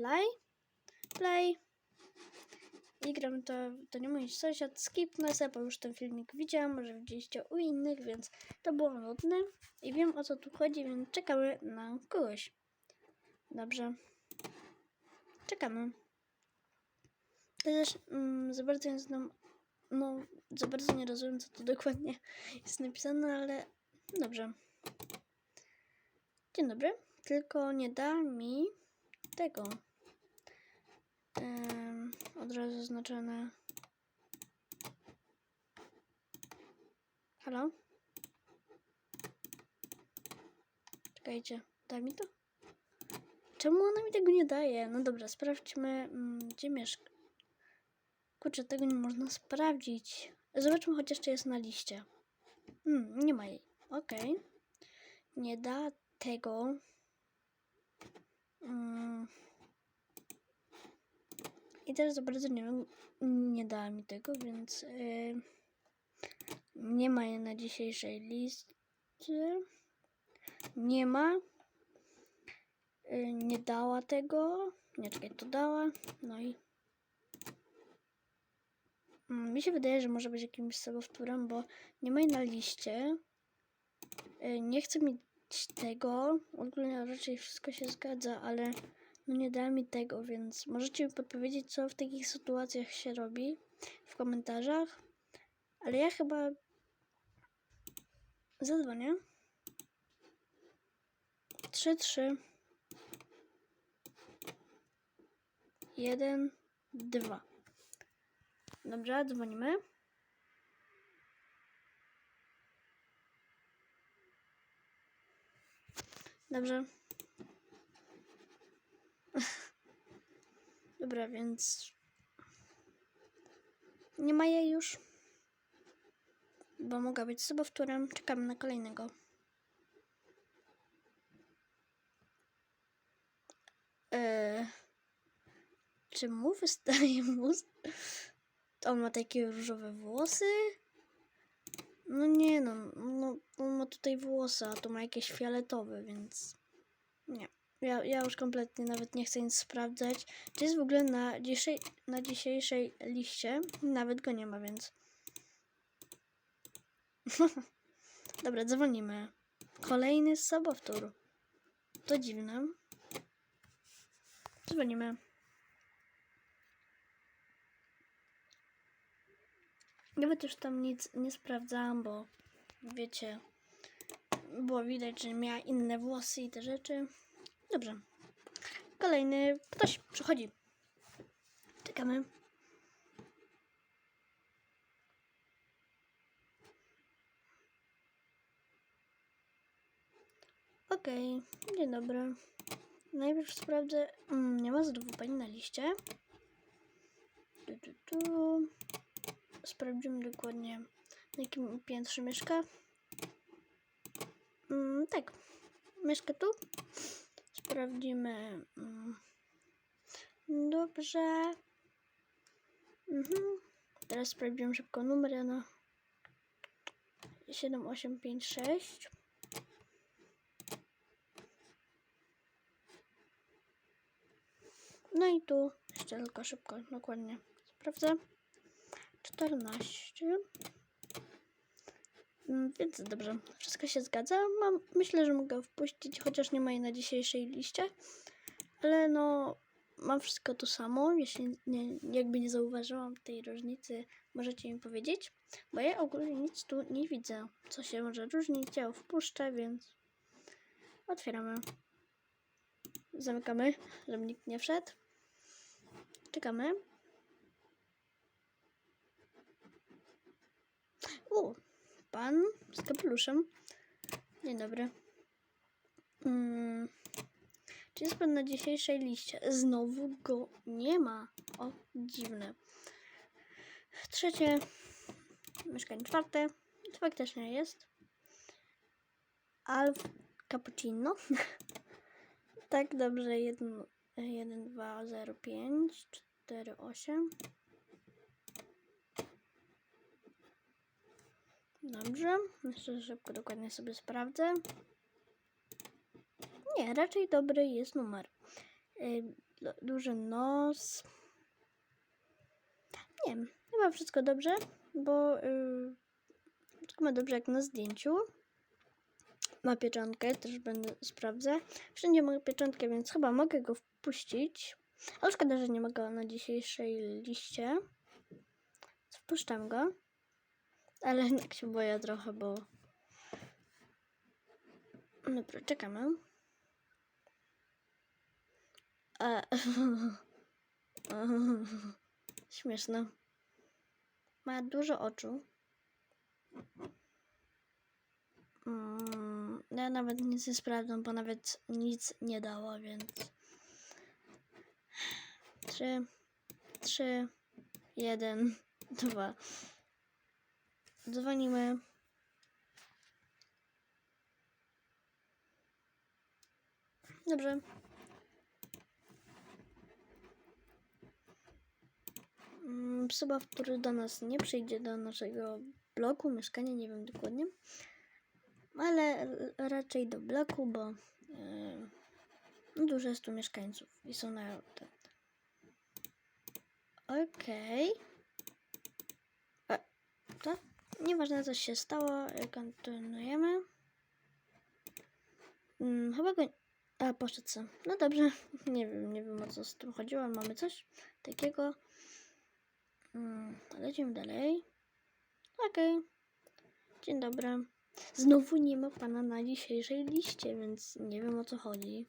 play, play. I gram to, to nie mój sąsiad, skipnę sobie, bo już ten filmik widziałam, może widzieliście u innych, więc to było nudne. I wiem o co tu chodzi, więc czekamy na kogoś. Dobrze. Czekamy. Też mm, za bardzo nie znam, no za bardzo nie rozumiem, co tu dokładnie jest napisane, ale dobrze. Dzień dobry, tylko nie da mi tego. Od razu zaznaczone. Halo? Czekajcie, da mi to? Czemu ona mi tego nie daje? No dobra, sprawdźmy, mm, gdzie mieszka. Kurczę, tego nie można sprawdzić. Zobaczmy chociaż, czy jest na liście. Hmm, nie ma jej. Okej. Nie da tego. Mm. I też za bardzo nie nie dała mi tego, więc yy, nie ma jej na dzisiejszej liście. Nie ma. Yy, nie dała tego. Nie, czekaj, to dała. No i Mm, Mi się wydaje, że może być jakimś sobowtórem, bo nie ma jej na liście. Y, Nie chcę mieć tego. Ogólnie raczej wszystko się zgadza, ale no nie dała mi tego, więc możecie mi podpowiedzieć, co w takich sytuacjach się robi w komentarzach. Ale ja chyba zadzwonię. 3, 3 1 2 Dobrze, dzwonimy. Dobrze. Dobra, więc nie ma jej już. Bo mogła być sobowtórem. Czekamy na kolejnego. Eee, czy mu wystaje mózg? On ma takie różowe włosy? No nie no, no on ma tutaj włosy, a tu ma jakieś fioletowe, więc nie. Ja, ja już kompletnie nawet nie chcę nic sprawdzać. Czy jest w ogóle na, dzisiej, na dzisiejszej liście? Nawet go nie ma, więc... Dobra, dzwonimy. Kolejny sobowtór. To dziwne. Dzwonimy. Nawet już tam nic nie sprawdzałam, bo wiecie, było widać, że miała inne włosy i te rzeczy. Dobrze. Kolejny ktoś przychodzi. Czekamy. Okej, dzień dobry. Najpierw sprawdzę. Mm, nie ma znowu pani na liście. Tu, tu, tu. Sprawdzimy dokładnie, na jakim piętrze mieszka. Mm, tak, mieszka tu. Sprawdzimy. Mm. Dobrze. Mhm. Teraz sprawdzimy szybko numer na 7856. No i tu jeszcze tylko szybko, dokładnie sprawdzę. 14. Mm, Więc dobrze, wszystko się zgadza. Mam, myślę, że mogę wpuścić, chociaż nie ma jej na dzisiejszej liście. Ale no, mam wszystko to samo. Jeśli nie, jakby nie zauważyłam tej różnicy, możecie mi powiedzieć. Bo ja ogólnie nic tu nie widzę, co się może różnić. Ja wpuszczę, więc otwieramy. Zamykamy, żeby nikt nie wszedł. Czekamy. U, pan z kapeluszem. Dzień dobry. Mm, czy jest pan na dzisiejszej liście? Znowu go nie ma. O, dziwne. Trzecie. Mieszkanie czwarte. Faktycznie jest. Alf Cappuccino. tak, dobrze. 1, 1, 2, 0, 5, 4, 8. Dobrze, jeszcze szybko dokładnie sobie sprawdzę. Nie, raczej dobry jest numer. Y, du- duży nos. Nie wiem, chyba wszystko dobrze, bo yy, wszystko ma dobrze jak na zdjęciu. Ma pieczątkę, też będę sprawdzę. Wszędzie ma pieczątkę, więc chyba mogę go wpuścić. Ale szkoda, że nie mogę na dzisiejszej liście. Wpuszczam go. Ale jednak się boję trochę, bo... Dobra, czekamy. E... Śmieszne. Ma dużo oczu. Mm, ja nawet nic nie sprawdzam, bo nawet nic nie dało, więc... Trzy, trzy, jeden, dwa. Dzwonimy. Dobrze. Mm, Osoba, który do nas nie przyjdzie do naszego bloku, mieszkania, nie wiem dokładnie, ale raczej do bloku, bo yy, dużo jest tu mieszkańców i są na ten. Okej. E, To nieważne co się stało, y, kontynuujemy. Mm, chyba go... A, poszedł sam. No dobrze, nie wiem, nie wiem o co z tym chodziło, mamy coś takiego. Mm, lecimy dalej. Okej. Dzień dobry. Znowu nie ma pana na dzisiejszej liście, więc nie wiem o co chodzi.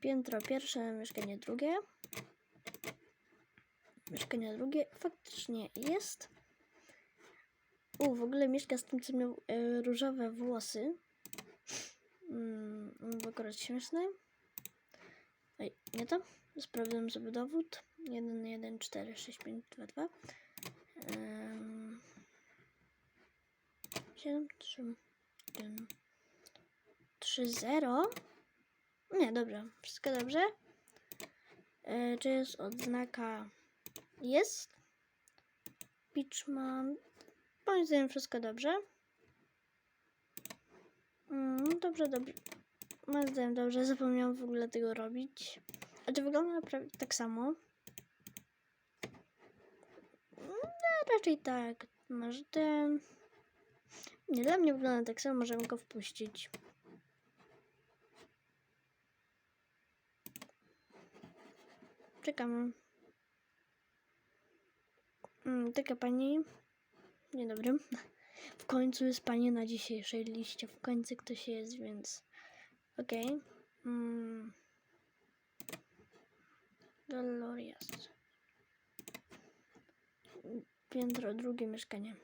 Piętro pierwsze, mieszkanie drugie. Mieszkanie drugie faktycznie jest. U, w ogóle mieszka z tym, co miał e, różowe włosy. Mm, był akurat śmieszny. Ej, nie to? Sprawdzam sobie dowód. 1, 1, 4, 6, 5, 2, 2. Um, 7, 3, 1, 3, 0. Nie, dobrze. Wszystko dobrze. E, czy jest odznaka? Jest. Pitchman. Moim zdaniem wszystko dobrze. Mm, dobrze, dobrze. Moim zdaniem dobrze. Zapomniałam w ogóle tego robić. A to wygląda prawie tak samo. No, raczej tak. Może ten. Nie dla mnie wygląda tak samo, możemy go wpuścić. Czekamy. Mm, taka pani. Dzień dobry. W końcu jest pani na dzisiejszej liście. W końcu ktoś jest, więc. Okej. Mm. Dolorias. Piętro drugie mieszkanie.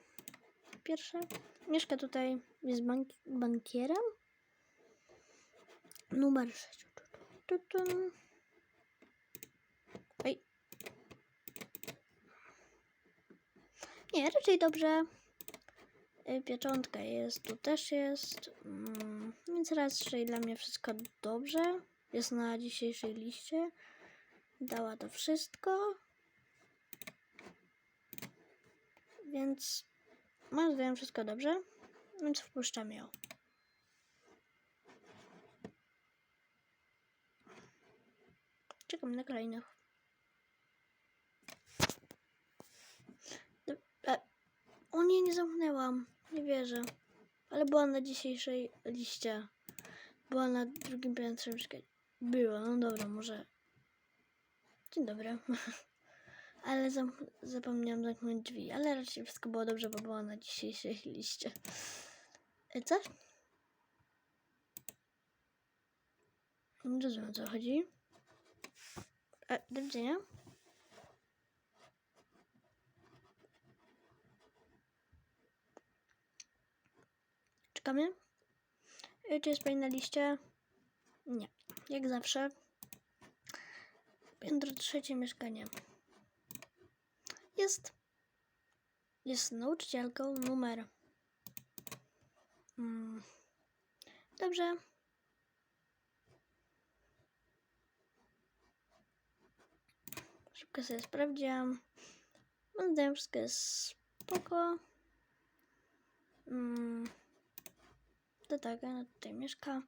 Pierwsze. Mieszka tutaj, jest bank bankierem. Numer 6. Tu, tu, tu. Nie, raczej dobrze. Y, Pieczątka jest, tu też jest. Mm, więc raczej dla mnie wszystko dobrze. Jest na dzisiejszej liście. Dała to wszystko. Więc moim zdaniem wszystko dobrze. Więc wpuszczam ją. Czekam na kolejnych. Do- e, O nie, nie zamknęłam. Nie wierzę. Ale była na dzisiejszej liście. Była na drugim piętrze. Była, no dobra, może. Dzień dobry. Ale zapomniałam zamknąć drzwi, ale raczej wszystko było dobrze, bo była na dzisiejszej liście. E, Co? Nie rozumiem o co chodzi. E, do widzenia. Czekamy. E, Czy jest pani na liście? Nie. Jak zawsze. Piętro trzecie mieszkanie. Jest. Jest nauczycielką numer. Mm. Dobrze. Szybko sobie sprawdziłam. Mam zdaniem wszystko jest spoko. Mm. To tak, ona tutaj mieszka.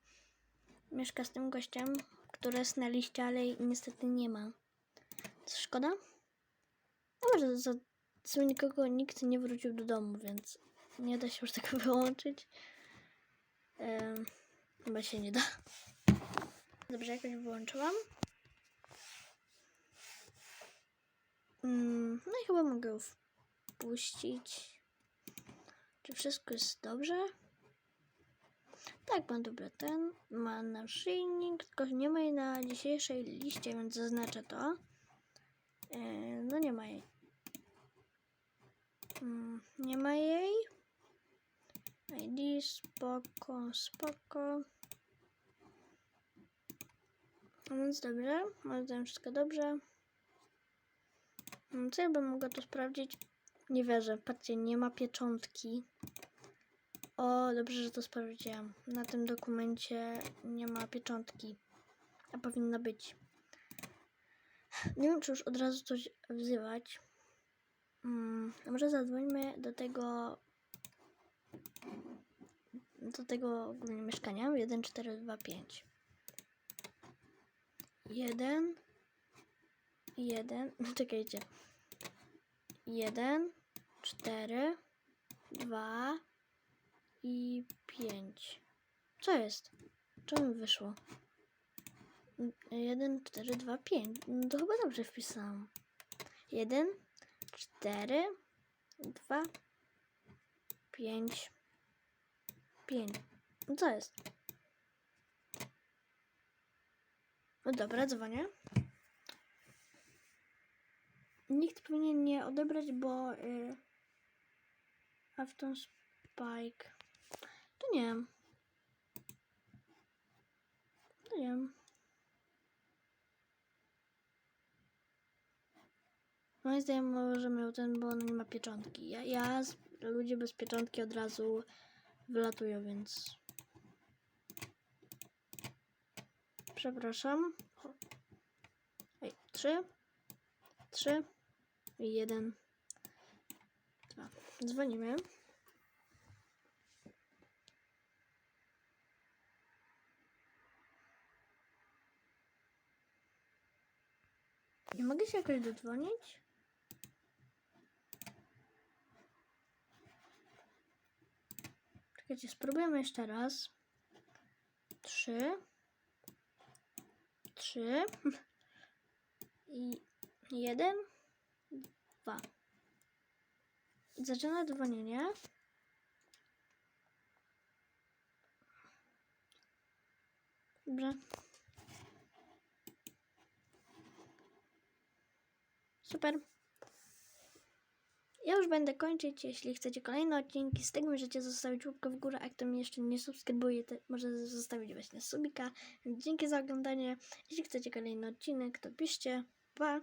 Mieszka z tym gościem, które jest na liście, ale niestety nie ma. To szkoda? No może za sumie nikogo nikt nie wrócił do domu, więc nie da się już tego wyłączyć. Em, chyba się nie da. Dobrze, jakoś wyłączyłam. Mm, no i chyba mogę wpuścić. Czy wszystko jest dobrze? Tak, mam dobry ten. Ma naszyjnik, tylko nie ma jej na dzisiejszej liście, więc zaznaczę to. E, no nie ma jej. Mm, nie ma jej. ID, spoko, spoko. No Więc dobrze, zdaniem wszystko dobrze. Mm, Co ja bym mogła tu sprawdzić? Nie wierzę, patrzcie, nie ma pieczątki. O, dobrze, że to sprawdziłam. Na tym dokumencie nie ma pieczątki, a powinna być. Nie wiem, czy już od razu coś wzywać. Mm, a może zadzwońmy do tego do tego mieszkania 1425 1 1 no czekajcie 1 4 2 i 5 co jest? Czemu wyszło? 1 4 2 5 no to chyba dobrze wpisałam 1 4 2 5 5 no co jest? No dobra, dzwonię. Nikt powinien nie odebrać, bo y, Afton Spike. To nie wiem. To nie wiem. Moim zdaniem może miał ten, bo on nie ma pieczątki. Ja, ja ludzie bez pieczątki od razu wylatują, więc. Przepraszam. Ej, trzy, trzy, jeden, dwa. Dzwonimy. Nie mogę się jakoś dodzwonić? Czekajcie, spróbujemy jeszcze raz. Trzy. Trzy. I jeden. Dwa. Zaczyna dzwonienie. Dobrze. Super. Ja już będę kończyć. Jeśli chcecie kolejne odcinki z tego, możecie zostawić łapkę w górę, a kto mnie jeszcze nie subskrybuje, to może zostawić właśnie subika. Dzięki za oglądanie. Jeśli chcecie kolejny odcinek, to piszcie. Pa!